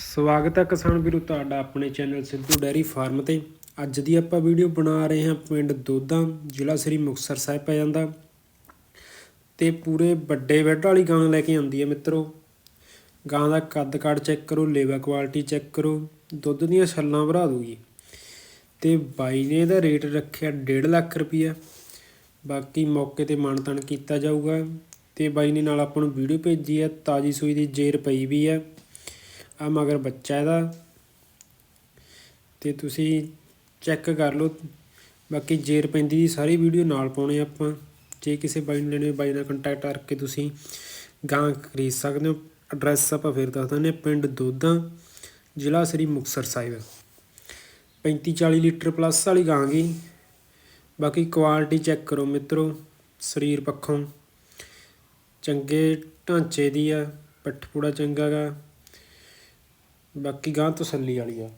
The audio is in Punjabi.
ਸਵਾਗਤ ਹੈ ਕਿਸਾਨ ਵੀਰੋ ਤੁਹਾਡਾ ਆਪਣੇ ਚੈਨਲ ਸਿੱਧੂ ਡੈਰੀ ਫਾਰਮ ਤੇ। ਅੱਜ ਦੀ ਆਪਾਂ ਵੀਡੀਓ ਬਣਾ ਰਹੇ ਹਾਂ ਪਿੰਡ ਦੋਦਾ ਜ਼ਿਲ੍ਹਾ ਸ੍ਰੀ ਮੁਕਤਸਰ ਸਾਹਿਬ ਪੈ ਜਾਂਦਾ। ਤੇ ਪੂਰੇ ਵੱਡੇ ਬੈੱਡ ਵਾਲੀ ਗਾਂ ਲੈ ਕੇ ਆਉਂਦੀ ਹੈ ਮਿੱਤਰੋ। ਗਾਂ ਦਾ ਕੱਦ ਕਾੜ ਚੈੱਕ ਕਰੋ, ਲੇਵਾ ਕੁਆਲਿਟੀ ਚੈੱਕ ਕਰੋ, ਦੁੱਧ ਦੀਆਂ ਛੱਲਾਂ ਭਰਾ ਦੂਗੀ ਤੇ ਬਾਈ ਨੇ ਇਹਦਾ ਰੇਟ ਰੱਖਿਆ 1.5 ਲੱਖ ਰੁਪਈਆ। ਬਾਕੀ ਮੌਕੇ ਤੇ ਮਾਨਤਨ ਕੀਤਾ ਜਾਊਗਾ। ਤੇ ਬਾਈ ਨੇ ਨਾਲ ਆਪਾਂ ਨੂੰ ਵੀਡੀਓ ਭੇਜੀ ਹੈ, ਤਾਜੀ ਸੂਈ ਦੀ ਜੇਰ ਪਈ ਵੀ ਹੈ। ਆ ਮਗਰ ਬੱਚਾ ਇਹਦਾ। ਤੇ ਤੁਸੀਂ ਚੈੱਕ ਕਰ ਲਓ। ਬਾਕੀ ਜੇਰ ਪੈਂਦੀ ਦੀ ਸਾਰੀ ਵੀਡੀਓ ਨਾਲ ਪਾਉਣੇ ਆਪਾਂ। ਜੇ ਕਿਸੇ ਬਾਈ ਨੂੰ ਲੈਣੇ ਹੋਏ, ਬਾਈ ਨਾਲ ਕੰਟੈਕਟ ਕਰਕੇ ਤੁਸੀਂ ਗਾਂ ਖਰੀਦ ਸਕਦੇ ਹੋ। ਐਡਰੈਸ ਆਪਾਂ ਫਿਰ ਦੱਸ ਦਿੰਦੇ ਪਿੰਡ ਦੋਦਾ ਜ਼ਿਲ੍ਹਾ ਸ੍ਰੀ ਮੁਕਤਸਰ ਸਾਹਿਬ। 35 40 ਲੀਟਰ ਪਲੱਸ ਵਾਲੀ ਗਾਂ ਗਈ ਬਾਕੀ ਕੁਆਲਿਟੀ ਚੈੱਕ ਕਰੋ ਮਿੱਤਰੋ ਸਰੀਰ ਪੱਖੋਂ। ਚੰਗੇ ਢਾਂਚੇ ਦੀ ਆ ਪੱਠ ਪੂੜਾ ਚੰਗਾ ਗਾ। ਬਾਕੀ ਗਾਂਹ ਤਸੱਲੀ ਵਾਲੀ ਆ।